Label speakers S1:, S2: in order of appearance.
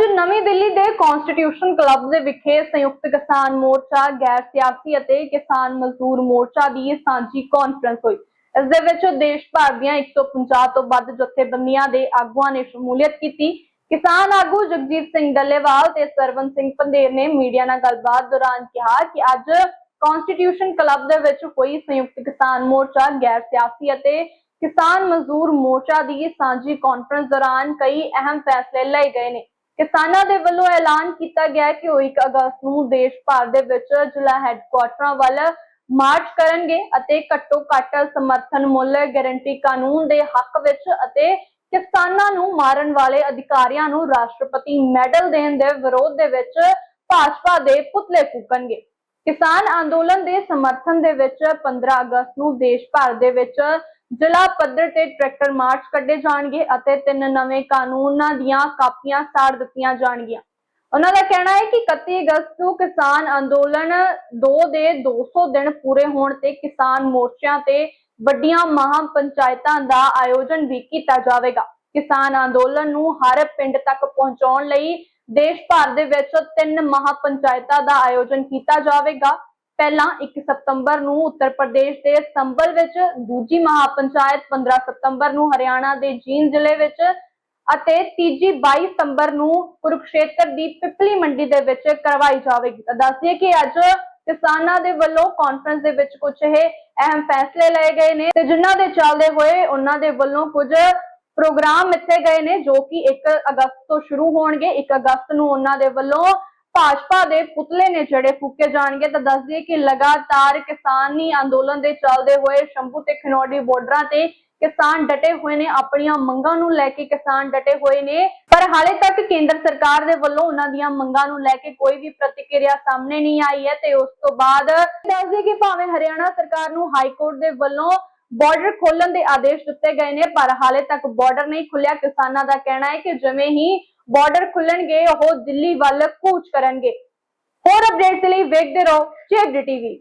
S1: ਅੱਜ ਨਵੀਂ ਦਿੱਲੀ ਦੇ ਕਨਸਟੀਟਿਊਸ਼ਨ ਕਲੱਬ ਦੇ ਵਿਖੇ ਸੰਯੁਕਤ ਕਿਸਾਨ ਮੋਰਚਾ, ਗੈਰ ਸਿਆਸੀ ਅਤੇ ਕਿਸਾਨ ਮਜ਼ਦੂਰ ਮੋਰਚਾ ਦੀ ਸਾਂਝੀ ਕਾਨਫਰੰਸ ਹੋਈ। ਇਸ ਦੇ ਵਿੱਚ ਦੇਸ਼ ਭਰ ਦੀਆਂ 150 ਤੋਂ ਵੱਧ ਜਥੇਬੰਦੀਆਂ ਦੇ ਆਗੂਆਂ ਨੇ ਸ਼ਮੂਲੀਅਤ ਕੀਤੀ। ਕਿਸਾਨ ਆਗੂ ਜਗਜੀਤ ਸਿੰਘ ਡੱਲੇਵਾਲ ਤੇ ਸਰਵਨ ਸਿੰਘ ਪੰਦੇਰ ਨੇ ਮੀਡੀਆ ਨਾਲ ਗੱਲਬਾਤ ਦੌਰਾਨ ਕਿਹਾ ਕਿ ਅੱਜ ਕਨਸਟੀਟਿਊਸ਼ਨ ਕਲੱਬ ਦੇ ਵਿੱਚ ਹੋਈ ਸੰਯੁਕਤ ਕਿਸਾਨ ਮੋਰਚਾ, ਗੈਰ ਸਿਆਸੀ ਅਤੇ ਕਿਸਾਨ ਮਜ਼ਦੂਰ ਮੋਰਚਾ ਦੀ ਸਾਂਝੀ ਕਾਨਫਰੰਸ ਦੌਰਾਨ ਕਈ ਅਹਿਮ ਫੈਸਲੇ ਲਏ ਗਏ ਨੇ। ਕਿਸਾਨਾਂ ਦੇ ਵੱਲੋਂ ਐਲਾਨ ਕੀਤਾ ਗਿਆ ਕਿ ਉਹ 1 ਅਗਸਤ ਨੂੰ ਦੇਸ਼ ਭਰ ਦੇ ਵਿੱਚ ਜ਼ਿਲ੍ਹਾ ਹੈੱਡਕੁਆਟਰਾਂ ਵੱਲ ਮਾਰਚ ਕਰਨਗੇ ਅਤੇ ਘੱਟੋ ਘੱਟ ਸਮਰਥਨ ਮੁੱਲ ਗਾਰੰਟੀ ਕਾਨੂੰਨ ਦੇ ਹੱਕ ਵਿੱਚ ਅਤੇ ਕਿਸਾਨਾਂ ਨੂੰ ਮਾਰਨ ਵਾਲੇ ਅਧਿਕਾਰੀਆਂ ਨੂੰ ਰਾਸ਼ਟਰਪਤੀ ਮੈਡਲ ਦੇਣ ਦੇ ਵਿਰੋਧ ਦੇ ਵਿੱਚ ਭਾਜਪਾ ਦੇ ਪੁਤਲੇ ਫੂਕਣਗੇ। ਕਿਸਾਨ ਅੰਦੋਲਨ ਦੇ ਸਮਰਥਨ ਦੇ ਵਿੱਚ 15 ਅਗਸਤ ਨੂੰ ਦੇਸ਼ ਭਰ ਦੇ ਵਿੱਚ ਜ਼ਿਲ੍ਹਾ ਪੱਧਰ ਤੇ ਟਰੈਕਟਰ ਮਾਰਚ ਕੱਢੇ ਜਾਣਗੇ ਅਤੇ ਤਿੰਨ ਨਵੇਂ ਕਾਨੂੰਨਾਂ ਦੀਆਂ ਕਾਪੀਆਂ ਸਾੜ ਦਿੱਤੀਆਂ ਜਾਣਗੀਆਂ। ਉਹਨਾਂ ਦਾ ਕਹਿਣਾ ਹੈ ਕਿ 31 ਅਗਸਤ ਨੂੰ ਕਿਸਾਨ ਅੰਦੋਲਨ 2 ਦੇ 200 ਦਿਨ ਪੂਰੇ ਹੋਣ ਤੇ ਕਿਸਾਨ ਮੋਰਚਿਆਂ ਤੇ ਵੱਡੀਆਂ ਮਹਾਂ ਪੰਚਾਇਤਾਂ ਦਾ ਆਯੋਜਨ ਵੀ ਕੀਤਾ ਜਾਵੇਗਾ। ਕਿਸਾਨ ਅੰਦੋਲਨ ਨੂੰ ਹਰ ਪਿੰਡ ਤੱਕ ਪਹੁੰਚਾਉਣ ਲਈ ਦੇਸ਼ ਭਰ ਦੇ ਵਿੱਚ ਤਿੰਨ ਮਹਾਂ ਪੰਚਾਇਤਾਂ ਦਾ ਆਯੋਜਨ ਕੀਤਾ ਜਾਵੇਗਾ। ਪਹਿਲਾਂ 1 ਸਤੰਬਰ ਨੂੰ ਉੱਤਰ ਪ੍ਰਦੇਸ਼ ਦੇ ਸੰਬਲ ਵਿੱਚ, ਦੂਜੀ ਮਹਾ ਪੰਚਾਇਤ 15 ਸਤੰਬਰ ਨੂੰ ਹਰਿਆਣਾ ਦੇ ਜੀਂਦ ਜ਼ਿਲ੍ਹੇ ਵਿੱਚ ਅਤੇ ਤੀਜੀ 22 ਸਤੰਬਰ ਨੂੰ ਕੁਰੂਕਸ਼ੇਤਰ ਦੀ ਪਿਪਲੀ ਮੰਡੀ ਦੇ ਵਿੱਚ ਕਰਵਾਈ ਜਾਵੇਗੀ। ਤਾਂ ਦੱਸ ਕਿ ਅੱਜ ਕਿਸਾਨਾਂ ਦੇ ਵੱਲੋਂ ਕਾਨਫਰੰਸ ਦੇ ਵਿੱਚ ਕੁਝ ਇਹ ਅਹਿਮ ਫੈਸਲੇ ਲਏ ਗਏ ਨੇ ਤੇ ਜਿਨ੍ਹਾਂ ਦੇ ਚੱਲਦੇ ਹੋਏ ਉਹਨਾਂ ਦੇ ਵੱਲੋਂ ਕੁਝ ਪ੍ਰੋਗਰਾਮ ਮਿੱਥੇ ਗਏ ਨੇ ਜੋ ਕਿ 1 ਅਗਸਤ ਤੋਂ ਸ਼ੁਰੂ ਹੋਣਗੇ। 1 ਅਗਸਤ ਨੂੰ ਉਹਨਾਂ ਦੇ ਵੱਲੋਂ ਭਾਜਪਾ ਦੇ ਪੁਤਲੇ ਨੇ ਜਿਹੜੇ ਫੂਕੇ ਜਾਣਗੇ ਤਾਂ ਦੱਸ ਦਈਏ ਕਿ ਲਗਾਤਾਰ ਕਿਸਾਨੀ ਅੰਦੋਲਨ ਦੇ ਚੱਲਦੇ ਹੋਏ ਸ਼ੰਭੂ ਤੇ ਖਨੌੜੀ ਬਾਰਡਰਾਂ ਤੇ ਕਿਸਾਨ ਡਟੇ ਹੋਏ ਨੇ, ਆਪਣੀਆਂ ਮੰਗਾਂ ਨੂੰ ਲੈ ਕੇ ਕਿਸਾਨ ਡਟੇ ਹੋਏ ਨੇ। ਪਰ ਹਾਲੇ ਤੱਕ ਕੇਂਦਰ ਸਰਕਾਰ ਦੇ ਵੱਲੋਂ ਉਹਨਾਂ ਦੀਆਂ ਮੰਗਾਂ ਨੂੰ ਲੈ ਕੇ ਕੋਈ ਵੀ ਪ੍ਰਤੀਕਿਰਿਆ ਸਾਹਮਣੇ ਨਹੀਂ ਆਈ ਹੈ ਤੇ ਉਸ ਤੋਂ ਬਾਅਦ ਦੱਸ ਕਿ ਭਾਵੇਂ ਹਰਿਆਣਾ ਸਰਕਾਰ ਨੂੰ ਹਾਈ ਕੋਰਟ ਦੇ ਵੱਲੋਂ ਬਾਰਡਰ ਖੋਲਣ ਦੇ ਆਦੇਸ਼ ਦਿੱਤੇ ਗਏ ਨੇ, ਪਰ ਹਾਲੇ ਤੱਕ ਬਾਰਡਰ ਨਹੀਂ ਖੁੱਲਿਆ ਕਿਸਾਨਾਂ ਦਾ ਕਹਿਣਾ ਹੈ ਕਿ ਜਿਵੇਂ ਹੀ ਬਾਰਡਰ ਖੁੱਲਣਗੇ ਉਹ ਦਿੱਲੀ ਵੱਲ ਕੂਚ ਕਰਨਗੇ। ਹੋਰ ਅਪਡੇਟਸ ਲਈ ਵੇਖਦੇ ਰਹੋ ਜੇਬਡੀ ਟੀਵੀ।